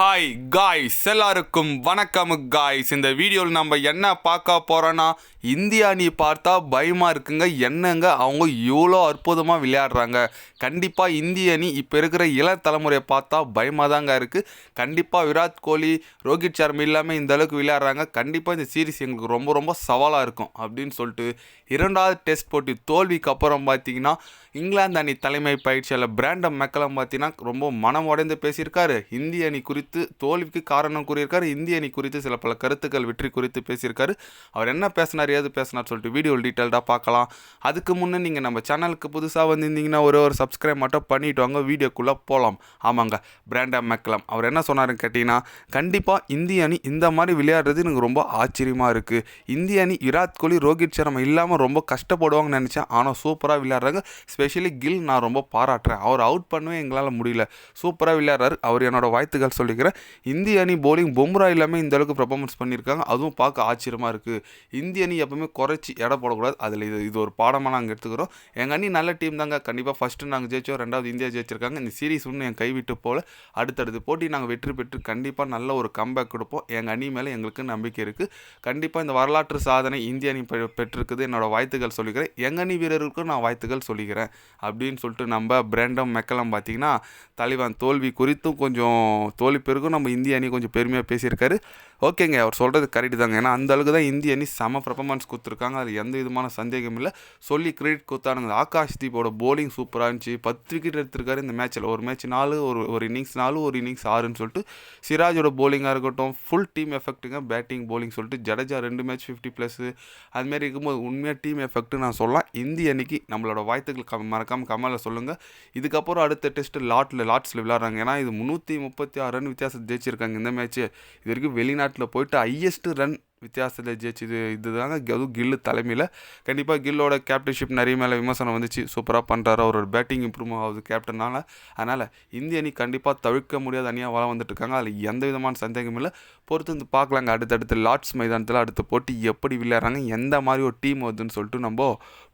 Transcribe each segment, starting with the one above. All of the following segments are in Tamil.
ஹாய் காய்ஸ் எல்லாருக்கும் வணக்கம் காய்ஸ் இந்த வீடியோவில் நம்ம என்ன பார்க்க போகிறோன்னா இந்திய அணி பார்த்தா பயமாக இருக்குங்க. என்னங்க அவங்க இவ்வளோ அற்புதமாக விளையாடுறாங்க. கண்டிப்பாக இந்திய அணி இப்போ இருக்கிற இள தலைமுறையை பார்த்தா பயமாக தாங்க இருக்குது கண்டிப்பாக விராட் கோலி ரோஹித் சர்மா இல்லாமல் இந்த அளவுக்கு விளையாடுறாங்க. கண்டிப்பாக இந்த சீரிஸ் எங்களுக்கு ரொம்ப ரொம்ப சவாலாக இருக்கும் அப்படின்னு சொல்லிட்டு இரண்டாவது டெஸ்ட் போட்டி தோல்விக்கு அப்புறம் பார்த்தீங்கன்னா இங்கிலாந்து அணி தலைமை பயிற்சியாளர் பிராண்டம் மெக்கலம் பார்த்தீங்கன்னா ரொம்ப மனம் உடைந்து பேசியிருக்காரு. இந்திய அணி குறித்து குறித்து தோல்விக்கு காரணம் கூறியிருக்காரு. இந்திய அணி குறித்து சில பல கருத்துக்கள் வெற்றி குறித்து பேசியிருக்காரு. அவர் என்ன பேசினார் ஏது பேசினார் சொல்லிட்டு வீடியோ டீட்டெயில்டாக பார்க்கலாம். அதுக்கு முன்னே நீங்கள் நம்ம சேனலுக்கு புதுசாக வந்திருந்தீங்கன்னா ஒரே ஒரு சப்ஸ்கிரைப் மட்டும் பண்ணிட்டு வாங்க. வீடியோக்குள்ளே போகலாம் ஆமாங்க பிராண்டா மெக்லம் அவர் என்ன சொன்னாருன்னு கேட்டிங்கன்னா கண்டிப்பாக இந்திய அணி இந்த மாதிரி விளையாடுறது எனக்கு ரொம்ப ஆச்சரியமாக இருக்குது இந்திய அணி விராட் கோலி ரோஹித் சர்மா இல்லாமல் ரொம்ப கஷ்டப்படுவாங்கன்னு நினச்சேன். ஆனால் சூப்பராக விளையாடுறாங்க. ஸ்பெஷலி கில் நான் ரொம்ப பாராட்டுறேன். அவர் அவுட் பண்ணவே எங்களால் முடியல. சூப்பராக விளையாடுறாரு. அவர் என்னோட வாழ்த்துக்கள் சொல்லிக்கிறேன் இந்திய அணி போலிங் பொம்ரா இல்லாமல் இந்த அளவுக்கு பர்ஃபார்மன்ஸ் பண்ணியிருக்காங்க. அதுவும் பார்க்க ஆச்சரியமாக இருக்குது இந்திய அணி எப்பவுமே குறைச்சி எடை போடக்கூடாது. அதில் இது இது ஒரு பாடமாக நாங்கள் எடுத்துக்கிறோம். எங்கள் அணி நல்ல டீம் தாங்க. கண்டிப்பாக ஃபஸ்ட்டு நாங்கள் ஜெயிச்சோம். ரெண்டாவது இந்தியா ஜெயிச்சிருக்காங்க. இந்த சீரீஸ் ஒன்று என் கைவிட்டு போல அடுத்தடுத்து போட்டி நாங்கள் வெற்றி பெற்று கண்டிப்பாக நல்ல ஒரு கம்பேக் கொடுப்போம். எங்கள் அணி மேலே எங்களுக்கு நம்பிக்கை இருக்குது கண்டிப்பாக இந்த வரலாற்று சாதனை இந்திய அணி பெ- பெற்றிருக்குது. என்னோட வாழ்த்துக்கள் சொல்லிக்கிறேன். எங்கள் அணி வீரருக்கும் நான் வாழ்த்துக்கள் சொல்லிக்கிறேன். அப்படின்னு சொல்லிட்டு நம்ம பிராண்டம் மெக்கலம் பார்த்தீங்கன்னா தலைவன் தோல்வி குறித்தும் கொஞ்சம் தோல்வி பேருக்கும் நம்ம இந்திய அணி கொஞ்சம் பெருமையாக பேசியிருக்காரு. ஓகேங்க அவர் சொல்கிறது கரெக்டு தாங்க. ஏன்னா அந்த அளவுக்கு தான் இந்திய அணி செம பர்ஃபார்மன்ஸ் கொடுத்துருக்காங்க. அது எந்த விதமான சந்தேகம் இல்லை. சொல்லி கிரெடிட் கொடுத்தானுங்க ஆகாஷ் தீப்போட போலிங் சூப்பராக இருந்துச்சு. பத்து விக்கெட் எடுத்திருக்காரு இந்த மேட்ச்சில் ஒரு மேட்ச் நாலு ஒரு ஒரு இன்னிங்ஸ் நாலு ஒரு இன்னிங்ஸ் ஆறுன்னு சொல்லிட்டு சிராஜோட போலிங்காக இருக்கட்டும் ஃபுல் டீம் எஃபெக்ட்டுங்க பேட்டிங் போலிங் சொல்லிட்டு ஜடேஜா ரெண்டு மேட்ச் ஃபிஃப்டி ப்ளஸ்ஸு அதுமாரி இருக்கும்போது உண்மையாக டீம் எஃபெக்ட்டு நான் சொல்லலாம். இந்திய அன்னைக்கு நம்மளோட வாழ்த்துக்கள் கம் மறக்காமல் கமலில் சொல்லுங்கள் இதுக்கப்புறம் அடுத்த டெஸ்ட்டு லாட்டில் லாட்ஸில் விளாட்றாங்க ஏன்னா இது முந்நூற்றி முப்பத்தி ஆறு ரன் வித்தியாசம் ஜெயிச்சிருக்காங்க. இந்த மேட்ச்சு இது வரைக்கும் வெளிநாட்டில் போயிட்டு ஹையஸ்ட்டு ரன் வித்தியாசத்தில் ஜெயிச்சது இதுதாங்க அதுவும் கில்லு தலைமையில். கண்டிப்பாக கில்லோட கேப்டன்ஷிப் நிறைய மேலே விமர்சனம் வந்துச்சு. சூப்பராக பண்ணுறாரு அவரோட பேட்டிங் இம்ப்ரூவ் ஆகுது கேப்டனால் அதனால் இந்திய அணி கண்டிப்பாக தவிர்க்க முடியாத அணியாக வளம் வந்துட்டு இருக்காங்க அதில் எந்த விதமான சந்தேகமும் இல்லை. பொறுத்து வந்து பார்க்கலாங்க. அடுத்தடுத்து லார்ட்ஸ் மைதானத்தில் அடுத்த போட்டி எப்படி விளையாடுறாங்க எந்த மாதிரி ஒரு டீம் வருதுன்னு சொல்லிட்டு நம்ம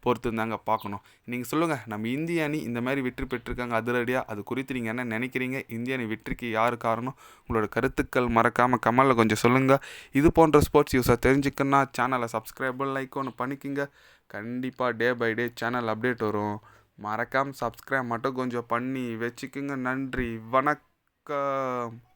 பொறுத்து இருந்தாங்க பார்க்கணும். நீங்கள் சொல்லுங்கள் நம்ம இந்திய அணி இந்த மாதிரி வெற்றி பெற்றிருக்காங்க அதிரடியாக அது குறித்து நீங்கள் என்ன நினைக்கிறீங்க? இந்திய அணி வெற்றிக்கு யார் காரணம்? உங்களோட கருத்துக்கள் மறக்காமல் கமலில் கொஞ்சம் சொல்லுங்கள் இது போன்ற ஸ்போர்ட்ஸ் யூஸை தெரிஞ்சுக்கணுன்னா சேனலை சப்ஸ்கிரைப் லைக் ஒன்று பண்ணிக்கிங்க. கண்டிப்பாக day by day channel update வரும். மறக்காமல் சப்ஸ்கிரைப் மட்டும் கொஞ்சம் பண்ணி வச்சுக்கோங்க. நன்றி. வணக்கம்.